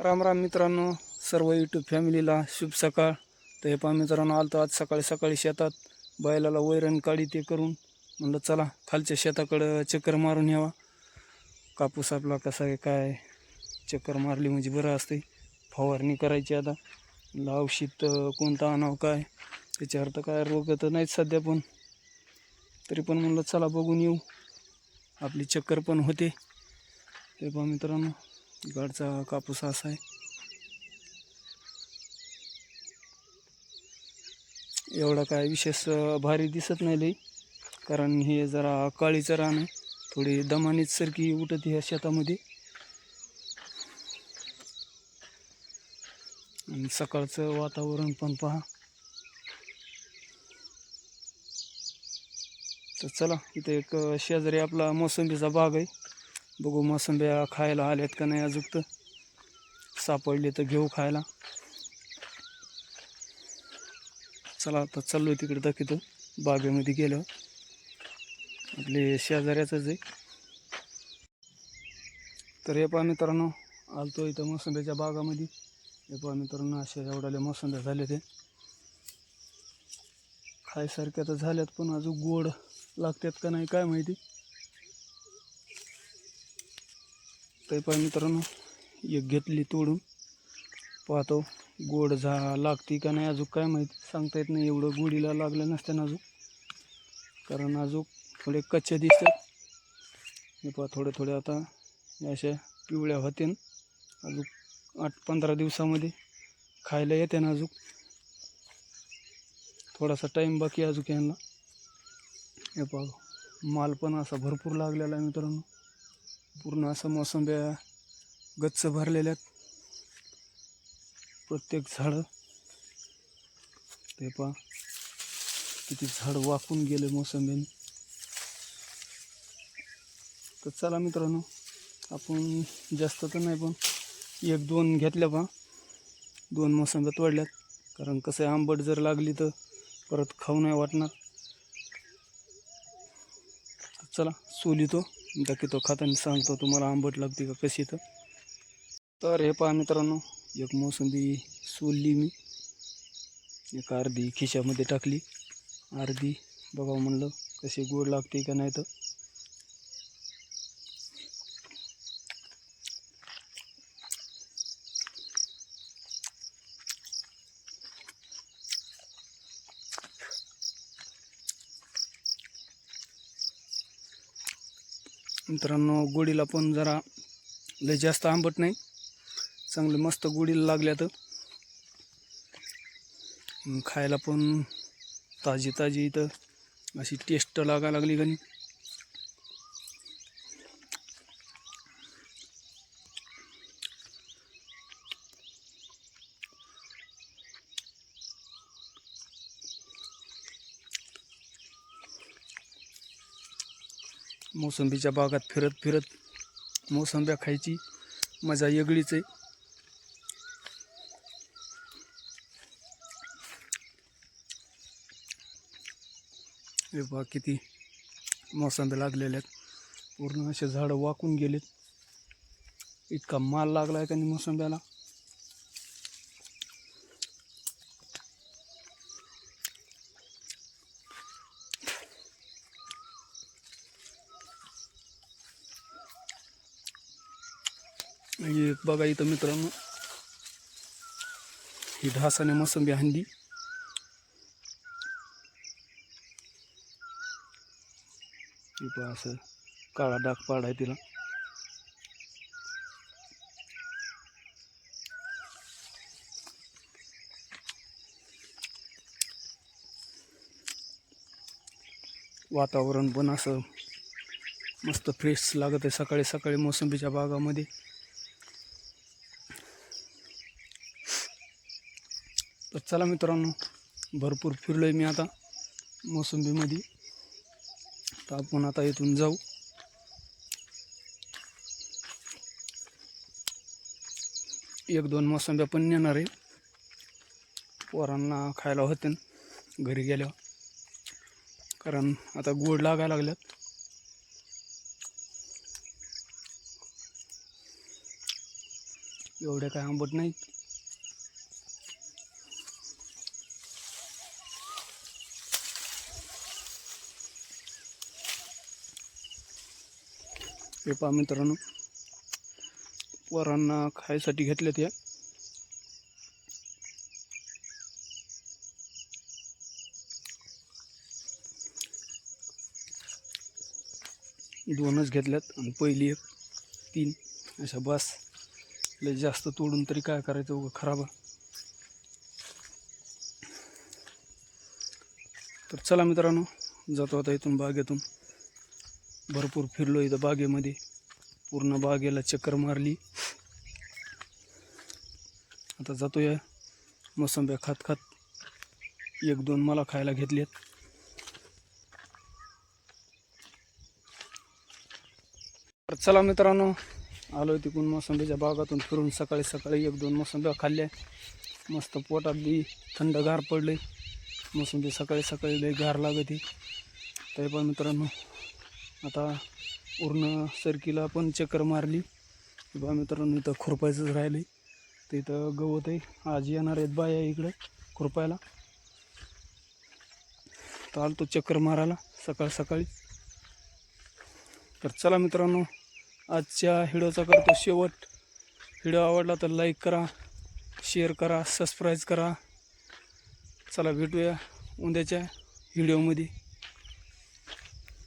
राम राम मित्रांनो सर्व यूट्यूब फॅमिलीला शुभ सकाळ. तर हे पहा मित्रांनो आलतो आज सकाळी सकाळी शेतात. बैलाला वैरण काढी ते करून म्हणलं चला खालच्या शेताकडं चक्कर मारून यावा. कापूस आपला कसा आहे काय चक्कर मारली म्हणजे बरं असते फवारणी करायची आता. म्हणलं औषध कोणता आणावं काय? त्याच्यावर तर काय रोग तर नाहीत सध्या पण. तरी पण म्हणलं चला बघून येऊ. आपली चक्कर पण होते. ते पहा मित्रांनो गाडचा कापूस असा आहे. एवढा काय विशेष भारी दिसत नाही लई. कारण हे जरा काळीचं रान आहे. थोडी दमानीच सारखी उठत ह्या शेतामध्ये. आणि सकाळचं वातावरण पण पहा. तर चला इथे एक शेजारी आपला मोसंबीचा बाग आहे. बघू मोसंब्या खायला आल्यात का नाही अजून तर. सापडले तर घेऊ खायला. चला आता चाललो तिकडे दाखवतो बागेमध्ये गेलो. आपले शेजाऱ्याचंच आहे. तर हे पहा मित्रांनो आलतो इथं मोसंब्याच्या बागामध्ये. हे पहा मित्रांनो अशा एवढ्याले मोसंब्या झाले ते खायसारख्या तर झाल्यात पण अजून गोड लागतात का नाही काय माहिती. तर पण मित्रांनो एक घेतली तोडून. पाहतो गोड झा लागती का नाही अजून काय माहीत. सांगता येत नाही एवढं गोडीला लागलं नसतं अजून. कारण अजून थोडे कच्चे दिसतात. हे पहा थोडे थोडे आता अशा पिवळ्या होते अजून आठ पंधरा दिवसामध्ये खायला येते ना अजून. थोडासा टाईम बाकी अजून यांना हे पहा माल पण असा भरपूर लागलेला आहे मित्रांनो. पूर्ण असं मोसंब्या गच्च भरलेल्या प्रत्येक झाडं. ते पहा. किती झाड वाकून गेले मोसंबीने तर चला मित्रांनो आपण जास्त तर नाही पण एक दोन घेतल्या पहा. दोन मोसंब्या तोडल्यात. कारण कसं आहे आंबट जर लागली तर परत खाऊ नाही वाटणार. चला सोली तो सोलितो दाखवतो खाताना सांगतो तुम्हाला आंबट लागते का कशी तर? तर हे पहा मित्रांनो एक मोसंबी सोलली मी. एक अर्धी खिशामध्ये टाकली. अर्धी बघा म्हणलं कशी गोड लागते का नाही तर. मित्रांनो गोडीला पण जरा लय जास्त आंबट नाही. चांगलं मस्त गोडीला लागल्या तर खायला पण ताजी ताजी इथं अशी टेस्ट लागा लागली का नाही मोसंबीच्या बागात फिरत फिरत मोसंब्या खायची मजा वेगळीच आहे. हे बा किती मोसंबी लागलेल्या आहेत. पूर्ण असे झाडं वाकून गेलेत. इतका माल लागला आहे का नाही मोसंब्याला. बघा इथं मित्रांनो ही ढासाने मोसंबी हंदी असं काळा डाग पाड आहे तिला. वातावरण पण असं मस्त फ्रेश लागत आहे सकाळी सकाळी मोसंबीच्या बागामध्ये. चला मित्रांनो भरपूर फिरलो आहे मी आता मोसंबीमध्ये. तर आपण आता इथून जाऊ. एक दोन मोसंब्या पण नेणार आहे. पोरांना खायला होते घरी गेल्यावर. कारण आता गोड लागायला लागल्यात. एवढ्या काय आंबट नाहीत. हे पहा मित्रांनो. पोरांना खायसाठी घेतल्यात या. दोनच घेतल्यात आणि पहिली एक तीन. अशा बस. लय जास्त तोडून तरी काय करायचं उगं खराब. तर चला मित्रांनो जातो आता इथून बागेतून. भरपूर फिरलो इथं बागेमध्ये. पूर्ण बागेला चक्कर मारली. आता जातो या मोसंब्या खात खात. एक दोन मला खायला घेतलेत. तर चला मित्रांनो आलो तिकडून मोसंबीच्या बागातून फिरून सकाळी सकाळी एक दोन मोसंब्या खाल्ल्या. मस्त पोटात बी थंडगार पडले मोसंबी सकाळी सकाळी लई गार लागते. तरी पण मित्रांनो आता पूर्ण सरकीला पण चक्कर मारली. बा मित्रांनो इथं खुरपायचंच राहिली तर इथं गवत आहे. आज येणार आहेत बाया इकडे खुरपायला. तर आलो तो चक्कर मारायला सकाळ सकाळी. तर चला मित्रांनो आजच्या व्हिडिओचा करतो शेवट. व्हिडिओ आवडला तर लाईक करा शेअर करा सबस्क्राईब करा. चला भेटूया उद्याच्या व्हिडिओमध्ये